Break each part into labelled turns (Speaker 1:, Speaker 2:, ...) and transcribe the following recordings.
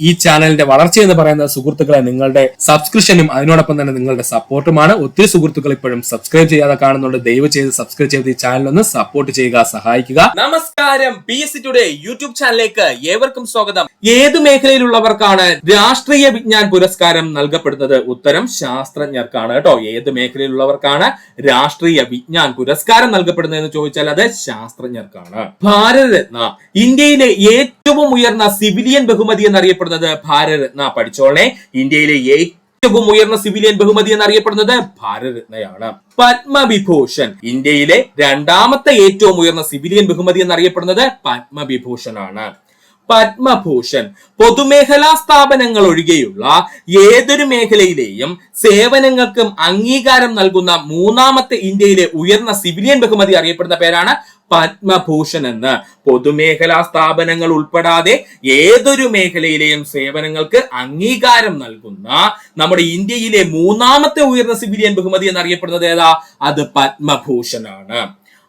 Speaker 1: ഈ ചാനലിന്റെ വളർച്ച എന്ന് പറയുന്നത് സുഹൃത്തുക്കളെ നിങ്ങളുടെ സബ്സ്ക്രിപ്ഷനും അതിനോടൊപ്പം തന്നെ നിങ്ങളുടെ സപ്പോർട്ടുമാണ് ഒത്തിരി സുഹൃത്തുക്കൾ ഇപ്പോഴും സബ്സ്ക്രൈബ് ചെയ്യാതെ കാണുന്നുണ്ട്. ദയവ് ചെയ്ത് സബ്സ്ക്രൈബ് ചെയ്ത് ഈ ചാനൽ ഒന്ന് സപ്പോർട്ട് ചെയ്യുക സഹായിക്കുക. നമസ്കാരം. P S C today YouTube ചാനലിലേക്ക് ഏവർക്കും സ്വാഗതം. ഏത് മേഖലയിലുള്ളവർക്കാണ് രാഷ്ട്രീയ വിജ്ഞാൻ പുരസ്കാരം നൽകപ്പെടുന്നത്? ഉത്തരം ശാസ്ത്രജ്ഞർക്കാണ് കേട്ടോ. ഏത് മേഖലയിലുള്ളവർക്കാണ് രാഷ്ട്രീയ വിജ്ഞാൻ പുരസ്കാരം നൽകപ്പെടുന്നത് എന്ന് ചോദിച്ചാൽ അത് ശാസ്ത്രജ്ഞർക്കാണ്. ഭാരതരത്ന ഇന്ത്യയിലെ ഏറ്റവും ഉയർന്ന സിവിലിയൻ ബഹുമതി എന്നറിയപ്പെടുന്നത് ഭാരതരത്ന പഠിച്ചോളെ ഇന്ത്യയിലെ ഏറ്റവും ഉയർന്ന സിവിലിയൻ ബഹുമതി എന്നറിയപ്പെടുന്നത് ഭാരരത്നയാണ് പത്മവിഭൂഷൺ. ഇന്ത്യയിലെ രണ്ടാമത്തെ ഏറ്റവും ഉയർന്ന സിവിലിയൻ ബഹുമതി എന്നറിയപ്പെടുന്നത് പത്മവിഭൂഷൺ ആണ് പത്മഭൂഷൺ. പൊതുമേഖലാ സ്ഥാപനങ്ങൾ ഒഴികെയുള്ള ഏതൊരു മേഖലയിലെയും സേവനങ്ങൾക്കും അംഗീകാരം നൽകുന്ന മൂന്നാമത്തെ ഇന്ത്യയിലെ ഉയർന്ന സിവിലിയൻ ബഹുമതി അറിയപ്പെടുന്ന പേരാണ് പത്മഭൂഷൺ എന്ന് പൊതുമേഖലാ സ്ഥാപനങ്ങൾ ഉൾപ്പെടാതെ ഏതൊരു മേഖലയിലെയും സേവനങ്ങൾക്ക് അംഗീകാരം നൽകുന്ന നമ്മുടെ ഇന്ത്യയിലെ മൂന്നാമത്തെ ഉയർന്ന സിവിലിയൻ ബഹുമതി എന്നറിയപ്പെടുന്നത് ഏതാ? അത് പത്മഭൂഷണാണ്.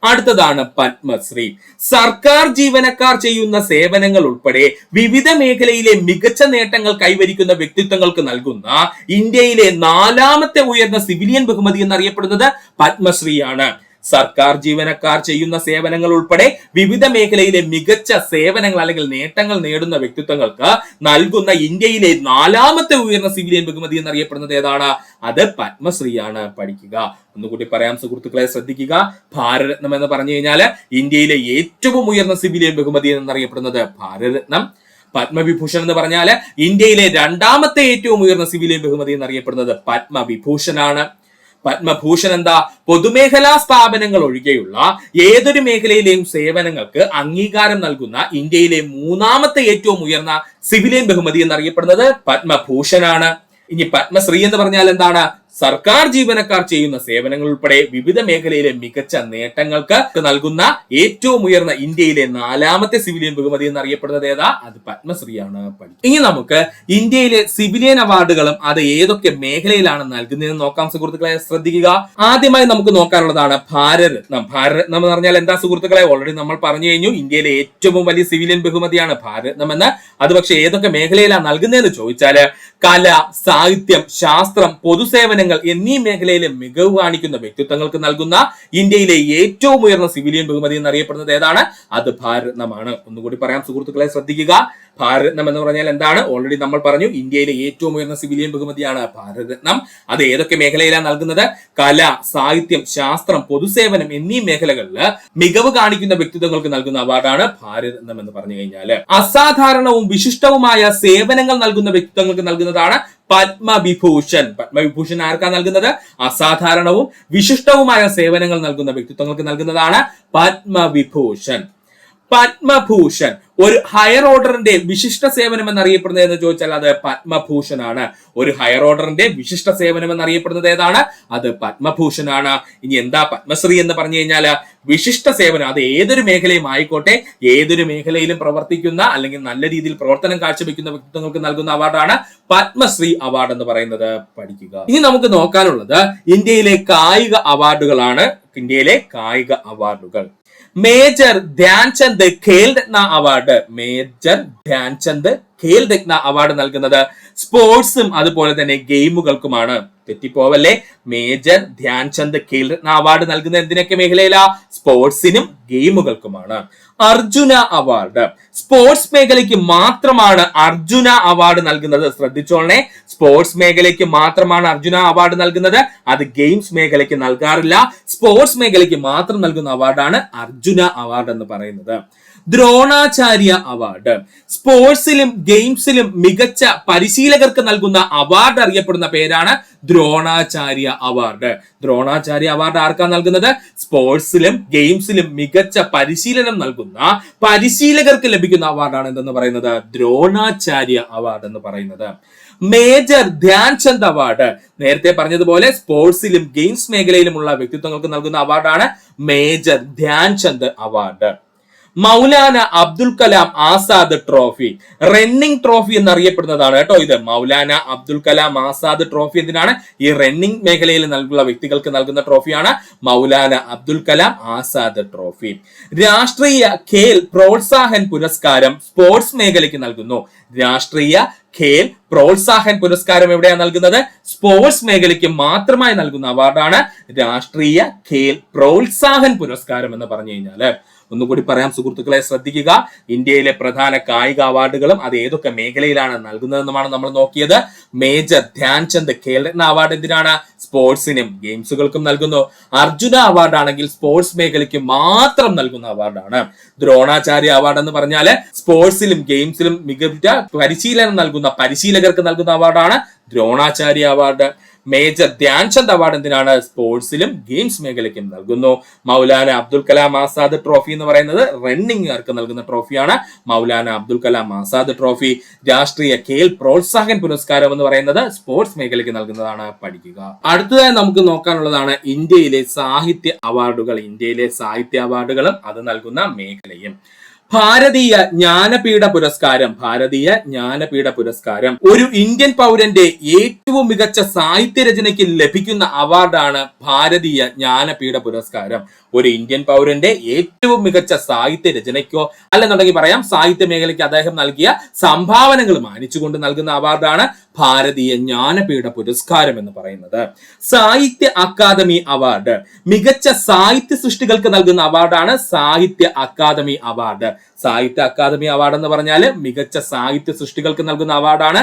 Speaker 1: അടുത്തതാണ് പത്മശ്രീ. സർക്കാർ ജീവനക്കാർ ചെയ്യുന്ന സേവനങ്ങൾ ഉൾപ്പെടെ വിവിധ മേഖലയിലെ മികച്ച നേട്ടങ്ങൾ കൈവരിക്കുന്ന വ്യക്തിത്വങ്ങൾക്ക് നൽകുന്ന ഇന്ത്യയിലെ നാലാമത്തെ ഉയർന്ന സിവിലിയൻ ബഹുമതി എന്നറിയപ്പെടുന്നത് പത്മശ്രീയാണ്. സർക്കാർ ജീവനക്കാർ ചെയ്യുന്ന സേവനങ്ങൾ ഉൾപ്പെടെ വിവിധ മേഖലയിലെ മികച്ച സേവനങ്ങൾ അല്ലെങ്കിൽ നേട്ടങ്ങൾ നേടുന്ന വ്യക്തിത്വങ്ങൾക്ക് നൽകുന്ന ഇന്ത്യയിലെ നാലാമത്തെ ഉയർന്ന സിവിലിയൻ ബഹുമതി എന്നറിയപ്പെടുന്നത് ഏതാണ്? അത് പത്മശ്രീയാണ്. പഠിക്കുക. ഒന്നുകൂടി പറയാം സുഹൃത്തുക്കളെ ശ്രദ്ധിക്കുക. ഭാരതരത്നം എന്ന് പറഞ്ഞു കഴിഞ്ഞാൽ ഇന്ത്യയിലെ ഏറ്റവും ഉയർന്ന സിവിലിയൻ ബഹുമതി എന്നറിയപ്പെടുന്നത് ഭാരതരത്നം. പത്മവിഭൂഷൺ എന്ന് പറഞ്ഞാൽ ഇന്ത്യയിലെ രണ്ടാമത്തെ ഏറ്റവും ഉയർന്ന സിവിലിയൻ ബഹുമതി എന്നറിയപ്പെടുന്നത് പത്മവിഭൂഷണാണ് പത്മഭൂഷൺ എന്താ പൊതുമേഖലാ സ്ഥാപനങ്ങൾ ഒഴികെയുള്ള ഏതൊരു മേഖലയിലെയും സേവനങ്ങൾക്ക് അംഗീകാരം നൽകുന്ന ഇന്ത്യയിലെ മൂന്നാമത്തെ ഏറ്റവും ഉയർന്ന സിവിലിയൻ ബഹുമതി എന്നറിയപ്പെടുന്നത് പത്മഭൂഷണാണ് ഇനി പത്മശ്രീ എന്ന് പറഞ്ഞാൽ എന്താണ്? സർക്കാർ ജീവനക്കാർ ചെയ്യുന്ന സേവനങ്ങൾ ഉൾപ്പെടെ വിവിധ മേഖലയിലെ മികച്ച നേട്ടങ്ങൾക്ക് നൽകുന്ന ഏറ്റവും ഉയർന്ന ഇന്ത്യയിലെ നാലാമത്തെ സിവിലിയൻ ബഹുമതി എന്ന് എന്നറിയപ്പെടുന്നത് ഏതാ? അത് പത്മശ്രീയാണ്. ഇനി നമുക്ക് ഇന്ത്യയിലെ സിവിലിയൻ അവാർഡുകളും അത് ഏതൊക്കെ മേഖലയിലാണ് നൽകുന്നതെന്ന് നോക്കാം സുഹൃത്തുക്കളെ. ശ്രദ്ധിക്കുക. ആദ്യമായി നമുക്ക് നോക്കാനുള്ളതാണ് ഭാരതരത്നം ഭാരതരത്നം എന്ന് പറഞ്ഞാൽ എന്താ സുഹൃത്തുക്കളെ? ഓൾറെഡി നമ്മൾ പറഞ്ഞു കഴിഞ്ഞു ഇന്ത്യയിലെ ഏറ്റവും വലിയ സിവിലിയൻ ബഹുമതിയാണ് ഭാരതരത്നം എന്ന്. അത് പക്ഷേ ഏതൊക്കെ മേഖലയിലാണ് നൽകുന്നതെന്ന് ചോദിച്ചാൽ കല സാഹിത്യം ശാസ്ത്രം പൊതുസേവനങ്ങൾ എന്നീ മേഖലയിലെ മികവ് കാണിക്കുന്ന വ്യക്തിത്വങ്ങൾക്ക് നൽകുന്ന ഇന്ത്യയിലെ ഏറ്റവും ഉയർന്ന സിവിലിയൻ ബഹുമതി എന്നറിയപ്പെടുന്നത് ഏതാണ്? അത് ഭാരതമാണ്. ഒന്നുകൂടി പറയാം സുഹൃത്തുക്കളെ ശ്രദ്ധിക്കുക. ഭാരതരത്നം എന്ന് പറഞ്ഞാൽ എന്താണ്? ഓൾറെഡി നമ്മൾ പറഞ്ഞു ഇന്ത്യയിലെ ഏറ്റവും ഉയർന്ന സിവിലിയൻ ബഹുമതിയാണ് ഭാരതരത്നം അത് ഏതൊക്കെ മേഖലയിലാണ് നൽകുന്നത്? കല സാഹിത്യം ശാസ്ത്രം പൊതുസേവനം എന്നീ മേഖലകളിൽ മികവ് കാണിക്കുന്ന വ്യക്തിത്വങ്ങൾക്ക് നൽകുന്ന അവാർഡാണ് ഭാരതരത്നം എന്ന് പറഞ്ഞു കഴിഞ്ഞാൽ അസാധാരണവും വിശിഷ്ടവുമായ സേവനങ്ങൾ നൽകുന്ന വ്യക്തിത്വങ്ങൾക്ക് നൽകുന്നതാണ് പത്മവിഭൂഷൺ. പത്മവിഭൂഷൺ ആർക്കാണ് നൽകുന്നത്? അസാധാരണവും വിശിഷ്ടവുമായ സേവനങ്ങൾ നൽകുന്ന വ്യക്തിത്വങ്ങൾക്ക് നൽകുന്നതാണ് പത്മവിഭൂഷൺ. പത്മഭൂഷൺ. ഒരു ഹയർ ഓർഡറിന്റെ വിശിഷ്ട സേവനം എന്നറിയപ്പെടുന്നത് എന്ന് ചോദിച്ചാൽ അത് പത്മഭൂഷൺ ആണ് ഒരു ഹയർ ഓർഡറിന്റെ വിശിഷ്ട സേവനം എന്നറിയപ്പെടുന്നത് ഏതാണ്? അത് പത്മഭൂഷൺ ആണ് ഇനി എന്താ പത്മശ്രീ എന്ന് പറഞ്ഞു കഴിഞ്ഞാൽ വിശിഷ്ട സേവനം അത് ഏതൊരു മേഖലയും ആയിക്കോട്ടെ ഏതൊരു മേഖലയിലും പ്രവർത്തിക്കുന്ന അല്ലെങ്കിൽ നല്ല രീതിയിൽ പ്രവർത്തനം കാഴ്ചവെക്കുന്ന വ്യക്തിത്വങ്ങൾക്ക് നൽകുന്ന അവാർഡാണ് പത്മശ്രീ അവാർഡ് എന്ന് പറയുന്നത്. പഠിക്കുക. ഇനി നമുക്ക് നോക്കാനുള്ളത് ഇന്ത്യയിലെ കായിക അവാർഡുകളാണ് ഇന്ത്യയിലെ കായിക അവാർഡുകൾ major Dhyan Chand Khel Ratna award. Major Dhyan Chand Khel Ratna award നൽകുന്നത് സ്പോർട്സും അതുപോലെ തന്നെ ഗെയിമുകൾക്കുമാണ്. തെറ്റിപ്പോവല്ലേ? മേജർ ധ്യാൻചന്ദ് ഖേൽ രത്ന അവാർഡ് നൽകുന്ന എന്തിനൊക്കെ മേഖലയിലാ? സ്പോർട്സിനും ഗെയിമുകൾക്കുമാണ്. അർജുന അവാർഡ്. സ്പോർട്സ് മേഖലയ്ക്ക് മാത്രമാണ് അർജുന അവാർഡ് നൽകുന്നത്. ശ്രദ്ധിച്ചോളണേ. സ്പോർട്സ് മേഖലയ്ക്ക് മാത്രമാണ് അർജുന അവാർഡ് നൽകുന്നത്. അത് ഗെയിംസ് മേഖലയ്ക്ക് നൽകാറില്ല. സ്പോർട്സ് മേഖലയ്ക്ക് മാത്രം നൽകുന്ന അവാർഡാണ് അർജുന അവാർഡ് എന്ന് പറയുന്നത്. ദ്രോണാചാര്യ അവാർഡ്. സ്പോർട്സിലും ഗെയിംസിലും മികച്ച പരിശീലകർക്ക് നൽകുന്ന അവാർഡ് അറിയപ്പെടുന്ന പേരാണ് ദ്രോണാചാര്യ അവാർഡ് ദ്രോണാചാര്യ അവാർഡ് ആർക്കാ നൽകുന്നത്? സ്പോർട്സിലും ഗെയിംസിലും മികച്ച പരിശീലനം നൽകുന്ന പരിശീലകർക്ക് ലഭിക്കുന്ന അവാർഡാണ് എന്തെന്ന് പറയുന്നത്? ദ്രോണാചാര്യ അവാർഡ് എന്ന് പറയുന്നത്. മേജർ ധ്യാൻചന്ദ് അവാർഡ് നേരത്തെ പറഞ്ഞതുപോലെ സ്പോർട്സിലും ഗെയിംസ് മേഖലയിലുമുള്ള വ്യക്തിത്വങ്ങൾക്ക് നൽകുന്ന അവാർഡാണ് major Dhyan Chand award Maulana Abdul Kalam Azad trophy. Running trophy എന്നറിയപ്പെടുന്നതാണ് കേട്ടോ ഇത്. മൗലാന അബ്ദുൽ കലാം ആസാദ് ട്രോഫി എന്തിനാണ്? ഈ റണ്ണിംഗ് മേഖലയിൽ നൽകുന്ന വ്യക്തികൾക്ക് നൽകുന്ന ട്രോഫിയാണ് മൗലാന അബ്ദുൽ കലാം ആസാദ് ട്രോഫി. രാഷ്ട്രീയ ഖേൽ പ്രോത്സാഹൻ പുരസ്കാരം സ്പോർട്സ് മേഖലയ്ക്ക് നൽകുന്നു. രാഷ്ട്രീയ ഖേൽ പ്രോത്സാഹൻ പുരസ്കാരം എവിടെയാണ് നൽകുന്നത്? സ്പോർട്സ് മേഖലയ്ക്ക് മാത്രമായി നൽകുന്ന അവാർഡാണ് രാഷ്ട്രീയ ഖേൽ പ്രോത്സാഹൻ പുരസ്കാരം എന്ന് പറഞ്ഞു കഴിഞ്ഞാൽ. ഒന്നുകൂടി പറയാം സുഹൃത്തുക്കളെ ശ്രദ്ധിക്കുക. ഇന്ത്യയിലെ പ്രധാന കായിക അവാർഡുകളും അത് ഏതൊക്കെ മേഖലയിലാണ് നൽകുന്നതെന്നുമാണ് നമ്മൾ നോക്കിയത്. മേജർ ധ്യാൻചന്ദ് ഖേൽരത്ന അവാർഡ് എന്തിനാണ്? സ്പോർട്സിനും ഗെയിംസുകൾക്കും നൽകുന്നു. അർജുന അവാർഡ് ആണെങ്കിൽ സ്പോർട്സ് മേഖലയ്ക്ക് മാത്രം നൽകുന്ന അവാർഡാണ്. ദ്രോണാചാര്യ അവാർഡ് എന്ന് പറഞ്ഞാൽ സ്പോർട്സിലും ഗെയിംസിലും മികച്ച പരിശീലനം നൽകുന്ന പരിശീലകർക്ക് നൽകുന്ന അവാർഡാണ് Dronacharya award major Dhyan Chand award എന്തിനാണ് സ്പോർട്സിലും ഗെയിംസ് മേഖലയ്ക്കും നൽകുന്നു? മൗലാന അബ്ദുൽ കലാം ആസാദ് ട്രോഫി എന്ന് പറയുന്നത് റണ്ണിംഗുകാർക്ക് നൽകുന്ന ട്രോഫിയാണ്. മൗലാന അബ്ദുൽ കലാം ആസാദ് ട്രോഫി രാഷ്ട്രീയ ഖേൽ പ്രോത്സാഹൻ പുരസ്കാരം എന്ന് പറയുന്നത് സ്പോർട്സ് മേഖലയ്ക്ക് നൽകുന്നതാണ്. പഠിക്കുക. അടുത്തതായി നമുക്ക് നോക്കാനുള്ളതാണ് ഇന്ത്യയിലെ സാഹിത്യ അവാർഡുകൾ. ഇന്ത്യയിലെ സാഹിത്യ അവാർഡുകളും അത് നൽകുന്ന മേഖലയും. ഭാരതീയ ജ്ഞാനപീഠ പുരസ്കാരം ഭാരതീയ ജ്ഞാനപീഠ പുരസ്കാരം. ഒരു ഇന്ത്യൻ പൗരന്റെ ഏറ്റവും മികച്ച സാഹിത്യ രചനയ്ക്ക് ലഭിക്കുന്ന അവാർഡാണ് ഭാരതീയ ജ്ഞാനപീഠ പുരസ്കാരം. ഒരു ഇന്ത്യൻ പൗരന്റെ ഏറ്റവും മികച്ച സാഹിത്യ രചനയ്ക്കോ അല്ലെന്നുണ്ടെങ്കിൽ പറയാം സാഹിത്യ മേഖലയ്ക്ക് അദ്ദേഹം നൽകിയ സംഭാവനകൾ മാനിച്ചുകൊണ്ട് നൽകുന്ന അവാർഡാണ് ഭാരതീയ ജ്ഞാനപീഠ പുരസ്കാരം എന്ന് പറയുന്നത്. സാഹിത്യ അക്കാദമി അവാർഡ്. മികച്ച സാഹിത്യ സൃഷ്ടികൾക്ക് നൽകുന്ന അവാർഡാണ് സാഹിത്യ അക്കാദമി അവാർഡ്. സാഹിത്യ അക്കാദമി അവാർഡ് എന്ന് പറഞ്ഞാൽ മികച്ച സാഹിത്യ സൃഷ്ടികൾക്ക് നൽകുന്ന അവാർഡാണ്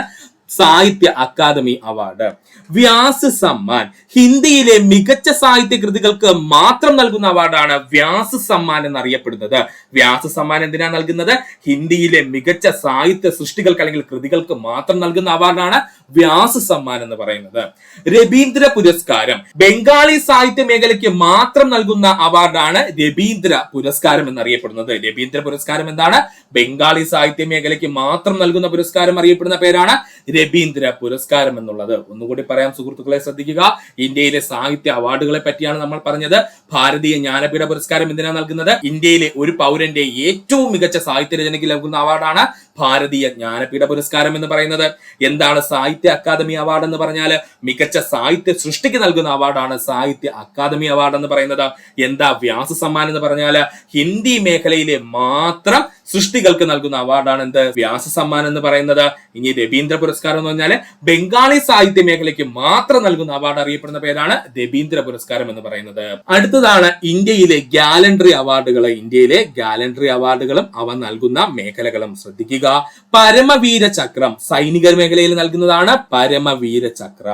Speaker 1: സാഹിത്യ അക്കാദമി അവാർഡ്. വ്യാസ് സമ്മാൻ. ഹിന്ദിയിലെ മികച്ച സാഹിത്യ കൃതികൾക്ക് മാത്രം നൽകുന്ന അവാർഡാണ് വ്യാസ് സമ്മാൻ എന്നറിയപ്പെടുന്നത്. വ്യാസ് സമ്മാൻ എന്തിനാ നൽകുന്നത്? ഹിന്ദിയിലെ മികച്ച സാഹിത്യ സൃഷ്ടികൾക്ക് അല്ലെങ്കിൽ കൃതികൾക്ക് മാത്രം നൽകുന്ന അവാർഡാണ് വ്യാസ് സമ്മാൻ എന്ന് പറയുന്നത്. രവീന്ദ്ര പുരസ്കാരം. ബംഗാളി സാഹിത്യ മേഖലയ്ക്ക് മാത്രം നൽകുന്ന അവാർഡാണ് രവീന്ദ്ര പുരസ്കാരം എന്നറിയപ്പെടുന്നത്. രവീന്ദ്ര പുരസ്കാരം എന്താണ്? ബംഗാളി സാഹിത്യ മേഖലയ്ക്ക് മാത്രം നൽകുന്ന പുരസ്കാരം അറിയപ്പെടുന്ന പേരാണ് രബീന്ദ്ര പുരസ്കാരം എന്നുള്ളത് ഒന്നുകൂടി പറയാം സുഹൃത്തുക്കളെ ശ്രദ്ധിക്കുക. ഇന്ത്യയിലെ സാഹിത്യ അവാർഡുകളെ പറ്റിയാണ് നമ്മൾ പറഞ്ഞത്. ഭാരതീയ ജ്ഞാനപീഠ പുരസ്കാരം എന്തിനാണ് നൽകുന്നത്? ഇന്ത്യയിലെ ഒരു പൗരന്റെ ഏറ്റവും മികച്ച സാഹിത്യ രചനയ്ക്ക് നൽകുന്ന അവാർഡാണ് ഭാരതീയ ജ്ഞാനപീഠ പുരസ്കാരം എന്ന് പറയുന്നത്. എന്താണ് സാഹിത്യ അക്കാദമി അവാർഡ് എന്ന് പറഞ്ഞാൽ? മികച്ച സാഹിത്യ സൃഷ്ടിക്ക് നൽകുന്ന അവാർഡാണ് സാഹിത്യ അക്കാദമി അവാർഡ് എന്ന് പറയുന്നത്. എന്താ വ്യാസ സമ്മാനം എന്ന് പറഞ്ഞാൽ ഹിന്ദി മേഖലയിലെ മാത്രം സൃഷ്ടികൾക്ക് നൽകുന്ന അവാർഡാണ് എന്ത്? വ്യാസ സമ്മാൻ എന്ന് പറയുന്നത്. ഇനി രവീന്ദ്ര പുരസ്കാരം എന്ന് പറഞ്ഞാൽ ബംഗാളി സാഹിത്യ മേഖലയ്ക്ക് മാത്രം നൽകുന്ന അവാർഡ് അറിയപ്പെടുന്ന പേരാണ് രവീന്ദ്ര പുരസ്കാരം എന്ന് പറയുന്നത്. അടുത്തതാണ് ഇന്ത്യയിലെ ഗാലൻട്രി അവാർഡുകൾ ഇന്ത്യയിലെ ഗാലൻട്രി അവാർഡുകളും അവ നൽകുന്ന മേഖലകളും. ശ്രദ്ധിക്കുക. പരമവീര ചക്രം സൈനിക മേഖലയിൽ നൽകുന്നതാണ് പരമവീര ചക്ര.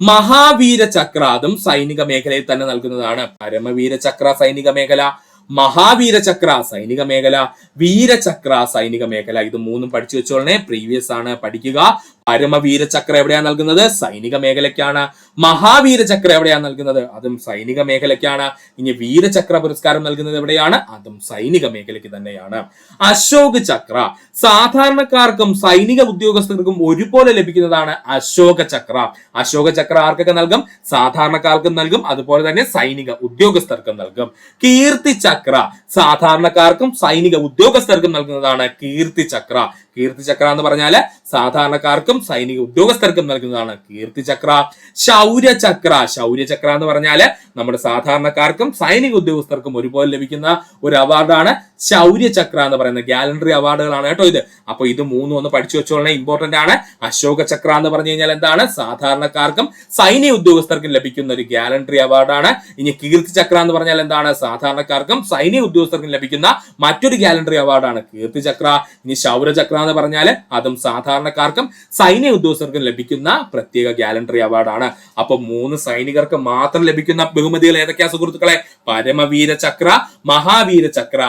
Speaker 1: മഹാവീര ചക്ര അതും സൈനിക മേഖലയിൽ തന്നെ നൽകുന്നതാണ്. പരമവീര ചക്ര സൈനിക മേഖല. മഹാവീര ചക്ര സൈനിക മേഖല വീരചക്ര സൈനിക മേഖല. ഇത് മൂന്നും പഠിച്ചു വെച്ചോളണേ. പ്രീവിയസ് ആണ്. പഠിക്കുക. പരമവീര ചക്ര എവിടെയാണ് നൽകുന്നത്? സൈനിക മേഖലയ്ക്കാണ്. മഹാവീര ചക്ര എവിടെയാണ് നൽകുന്നത്? അതും സൈനിക മേഖലയ്ക്കാണ്. ഇനി വീരചക്ര പുരസ്കാരം നൽകുന്നത് എവിടെയാണ്? അതും സൈനിക മേഖലയ്ക്ക് തന്നെയാണ്. അശോക് ചക്ര. സാധാരണക്കാർക്കും സൈനിക ഉദ്യോഗസ്ഥർക്കും ഒരുപോലെ ലഭിക്കുന്നതാണ് അശോക ചക്ര. അശോക ചക്ര ആർക്കൊക്കെ നൽകും? സാധാരണക്കാർക്കും നൽകും. അതുപോലെ തന്നെ സൈനിക ഉദ്യോഗസ്ഥർക്കും നൽകും. കീർത്തി ചക്ര. സാധാരണക്കാർക്കും സൈനിക ഉദ്യോഗസ്ഥർക്കും നൽകുന്നതാണ് കീർത്തി ചക്ര. കീർത്തി ചക്ര എന്ന് പറഞ്ഞാൽ സാധാരണക്കാർക്കും സൈനിക ഉദ്യോഗസ്ഥർക്കും നൽകുന്നതാണ് കീർത്തി ചക്ര ശൗര്യ ചക്ര ശൗര്യ ചക്ര എന്ന് പറഞ്ഞാൽ നമ്മുടെ സാധാരണക്കാർക്കും സൈനിക ഉദ്യോഗസ്ഥർക്കും ഒരുപോലെ ലഭിക്കുന്ന ഒരു അവാർഡാണ് ശൗര്യ ചക്ര എന്ന് പറയുന്നത് ഗാലണ്ടറി അവാർഡുകളാണ് കേട്ടോ ഇത്. അപ്പൊ ഇത് മൂന്നും ഒന്ന് പഠിച്ചു വെച്ചോളണേ ഇമ്പോർട്ടന്റ് ആണ്. അശോക ചക്ര എന്ന് പറഞ്ഞു കഴിഞ്ഞാൽ എന്താണ്? സാധാരണക്കാർക്കും സൈനിക ഉദ്യോഗസ്ഥർക്കും ലഭിക്കുന്ന ഒരു ഗാലണ്ടറി അവാർഡാണ്. ഇനി കീർത്തി ചക്ര എന്ന് പറഞ്ഞാൽ എന്താണ്? സാധാരണക്കാർക്കും സൈനിക ഉദ്യോഗസ്ഥർക്കും ലഭിക്കുന്ന മറ്റൊരു ഗാലണ്ടറി അവാർഡാണ് കീർത്തി ചക്ര ഇനി ശൗര്യ ചക്ര എന്ന് പറഞ്ഞാൽ അതും സാധാരണക്കാർക്കും സൈനിക ഉദ്യോഗസ്ഥർക്കും ലഭിക്കുന്ന പ്രത്യേക ഗാലണ്ടറി അവാർഡാണ്. അപ്പൊ മൂന്ന് സൈനികർക്ക് മാത്രം ലഭിക്കുന്ന ബഹുമതികൾ ഏതൊക്കെയാ സുഹൃത്തുക്കളെ? പരമവീര ചക്ര മഹാവീര ചക്ര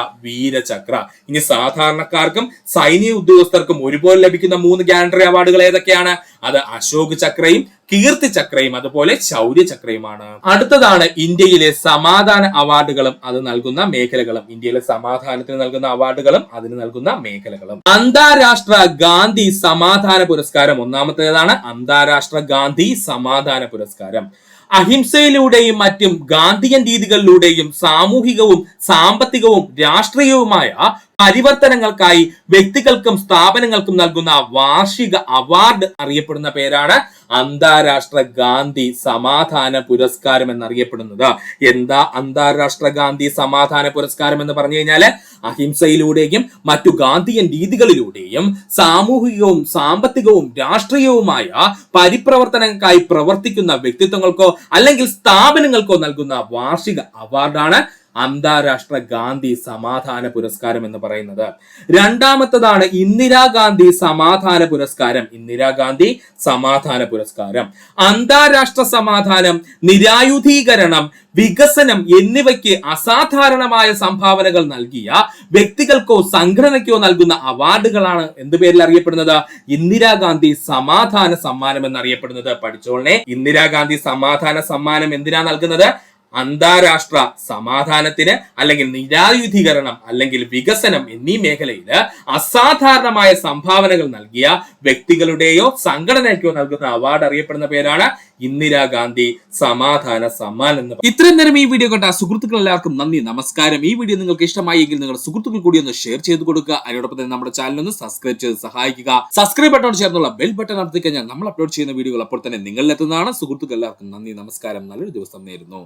Speaker 1: വീരചക്ര ഇനി സാധാരണക്കാർക്കും സൈനിക ഉദ്യോഗസ്ഥർക്കും ഒരുപോലെ ലഭിക്കുന്ന മൂന്ന് ഗ്യാലണ്ടറി അവാർഡുകൾ ഏതൊക്കെയാണ്? അത് അശോക് ചക്രയും കീർത്തി ചക്രയും അതുപോലെ ശൗര്യ ചക്രയുമാണ്. അടുത്തതാണ് ഇന്ത്യയിലെ സമാധാന അവാർഡുകളും അത് നൽകുന്ന മേഖലകളും. ഇന്ത്യയിലെ സമാധാനത്തിന് നൽകുന്ന അവാർഡുകളും അതിന് നൽകുന്ന മേഖലകളും. അന്താരാഷ്ട്ര ഗാന്ധി സമാധാന പുരസ്കാരം. ഒന്നാമത്തേതാണ് അന്താരാഷ്ട്ര ഗാന്ധി സമാധാന പുരസ്കാരം. അഹിംസയിലൂടെയും മറ്റും ഗാന്ധിയൻ രീതികളിലൂടെയും സാമൂഹികവും സാമ്പത്തികവും രാഷ്ട്രീയവുമായ പരിവർത്തനങ്ങൾക്കായി വ്യക്തികൾക്കും സ്ഥാപനങ്ങൾക്കും നൽകുന്ന വാർഷിക അവാർഡ് അറിയപ്പെടുന്ന പേരാണ് അന്താരാഷ്ട്ര ഗാന്ധി സമാധാന പുരസ്കാരം എന്നറിയപ്പെടുന്നത്. എന്താ അന്താരാഷ്ട്ര ഗാന്ധി സമാധാന പുരസ്കാരം എന്ന് പറഞ്ഞു കഴിഞ്ഞാൽ അഹിംസയിലൂടെയും മറ്റു ഗാന്ധിയൻ രീതികളിലൂടെയും സാമൂഹികവും സാമ്പത്തികവും രാഷ്ട്രീയവുമായ പരിപ്രവർത്തനങ്ങൾക്കായി പ്രവർത്തിക്കുന്ന വ്യക്തിത്വങ്ങൾക്കോ അല്ലെങ്കിൽ സ്ഥാപനങ്ങൾക്കോ നൽകുന്ന വാർഷിക അവാർഡാണ് അന്താരാഷ്ട്ര ഗാന്ധി സമാധാന പുരസ്കാരം എന്ന് പറയുന്നത്. രണ്ടാമത്തതാണ് ഇന്ദിരാഗാന്ധി സമാധാന പുരസ്കാരം. ഇന്ദിരാഗാന്ധി സമാധാന പുരസ്കാരം. അന്താരാഷ്ട്ര സമാധാനം നിരായുധീകരണം വികസനം എന്നിവയ്ക്ക് അസാധാരണമായ സംഭാവനകൾ നൽകിയ വ്യക്തികൾക്കോ സംഘടനയ്ക്കോ നൽകുന്ന അവാർഡുകളാണ് എന്ത് പേരിൽ അറിയപ്പെടുന്നത്? ഇന്ദിരാഗാന്ധി സമാധാന സമ്മാനം എന്നറിയപ്പെടുന്നത്. പഠിച്ചോളനെ ഇന്ദിരാഗാന്ധി സമാധാന സമ്മാനം എന്തിനാ നൽകുന്നത്? അന്താരാഷ്ട്ര സമാധാനത്തിന് അല്ലെങ്കിൽ നിരായുധീകരണം അല്ലെങ്കിൽ വികസനം എന്നീ മേഖലയിൽ അസാധാരണമായ സംഭാവനകൾ നൽകിയ വ്യക്തികളുടെയോ സംഘടനയ്ക്കോ നൽകുന്ന അവാർഡ് അറിയപ്പെടുന്ന പേരാണ് ഇന്ദിരാഗാന്ധി സമാധാന സമ്മാൻ എന്ന് ഇത്രയും നേരം ഈ വീഡിയോ കണ്ട സുഹൃത്തുക്കൾ എല്ലാവർക്കും നന്ദി നമസ്കാരം. ഈ വീഡിയോ നിങ്ങൾക്ക് ഇഷ്ടമായെങ്കിൽ നിങ്ങളുടെ സുഹൃത്തുക്കൾ കൂടി ഒന്ന് ഷെയർ ചെയ്ത് കൊടുക്കുക. അതിനോടൊപ്പം തന്നെ നമ്മുടെ ചാനൽ ഒന്ന് സബ്സ്ക്രൈബ് ചെയ്ത് സഹായിക്കുക. സബ്സ്ക്രൈബ് ബട്ടൺ ചേർന്നുള്ള ബെൽ ബട്ടൺ അമർത്തി കഴിഞ്ഞാൽ നമ്മൾ അപ്ലോഡ് ചെയ്യുന്ന വീഡിയോകൾ അപ്പോൾ തന്നെ നിങ്ങളിലെത്തുന്നതാണ്. സുഹൃത്തുക്കൾ എല്ലാവർക്കും നന്ദി നമസ്കാരം. നല്ലൊരു ദിവസം നേരുന്നു.